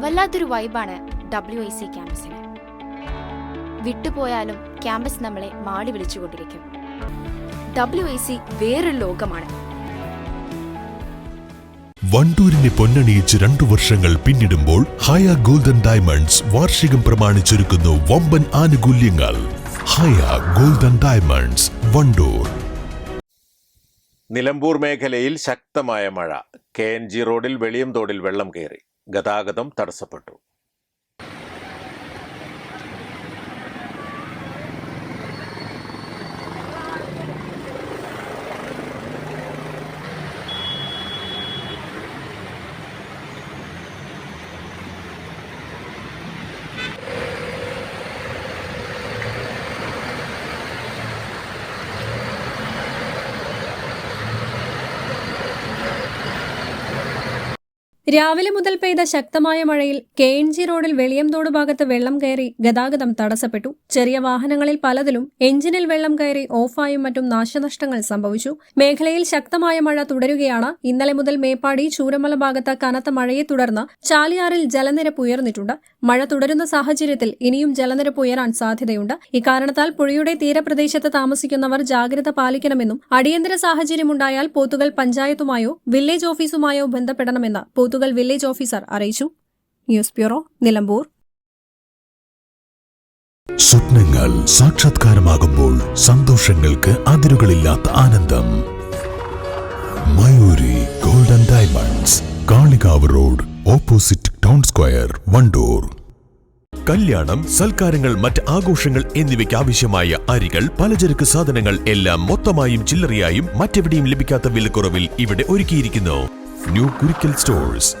വല്ലാത്തൊരു വൈബാണ് W I C ക്യാമ്പസിന്. വിട്ടുപോയാലും ക്യാമ്പസ് നമ്മളെ മാടി വിളിച്ചുകൊണ്ടിരിക്കും. ഡബ്ല്യു ഐ സി വേറൊരു ലോകമാണ്. വണ്ടൂരിനെ പൊന്നണിയിച്ച് രണ്ടു വർഷങ്ങൾ പിന്നിടുമ്പോൾ ഹയ ഗോൾഡൻ ഡയമണ്ട്സ് വാർഷികം പ്രമാണിച്ചൊരുക്കുന്നു വമ്പൻ ആനുകൂല്യങ്ങൾ. Haya golden diamonds Wandoor. Nilambur മേഖലയിൽ ശക്തമായ മഴ. കെ എൻ ജി റോഡിൽ വെളിയം തോടിൽ വെള്ളം കയറി. ഗതാഗതം തടസ്സപ്പെട്ടു. രാവിലെ മുതൽ പെയ്ത ശക്തമായ മഴയിൽ കെ എൻ ജി റോഡിൽ വെളിയംതോട് ഭാഗത്ത് വെള്ളം കയറി ഗതാഗതം തടസ്സപ്പെട്ടു. ചെറിയ വാഹനങ്ങളിൽ പലതിലും എഞ്ചിനിൽ വെള്ളം കയറി ഓഫായും മറ്റും നാശനഷ്ടങ്ങൾ സംഭവിച്ചു. മേഖലയിൽ ശക്തമായ മഴ തുടരുകയാണ്. ഇന്നലെ മുതൽ മേപ്പാടി ചൂരമല ഭാഗത്ത് കനത്ത മഴയെ തുടർന്ന് ചാലിയാറിൽ ജലനിരപ്പ് ഉയർന്നിട്ടുണ്ട്. മഴ തുടരുന്ന സാഹചര്യത്തിൽ ഇനിയും ജലനിരപ്പ് ഉയരാൻ സാധ്യതയുണ്ട്. ഇക്കാരണത്താൽ പുഴയുടെ തീരപ്രദേശത്ത് താമസിക്കുന്നവർ ജാഗ്രത പാലിക്കണമെന്നും അടിയന്തര സാഹചര്യമുണ്ടായാൽ പോത്തുകൾ പഞ്ചായത്തുമായോ വില്ലേജ് ഓഫീസുമായോ ബന്ധപ്പെടണമെന്ന് പോത്തുകൽ വില്ലേജ് ഓഫീസർ അറിയിച്ചു. News bureau Nilambur. സ്വപ്നങ്ങൾ സാക്ഷാത്കാരമാകുമ്പോൾ സന്തോഷങ്ങൾക്ക് അതിരുകളില്ലാത്ത ആനന്ദം. Mayuri golden diamonds Kalikavu road opposite town square Wandoor. കല്യാണം സൽക്കാരങ്ങൾ മറ്റ് ആഘോഷങ്ങൾ എന്നിവയ്ക്ക് ആവശ്യമായ അരികൾ പലചരക്ക് സാധനങ്ങൾ എല്ലാം മൊത്തമായും ചില്ലറയായും മറ്റെവിടെയും ലഭിക്കാത്ത വിലക്കുറവിൽ ഇവിടെ ഒരുക്കിയിരിക്കുന്നു. New Kurikkal stores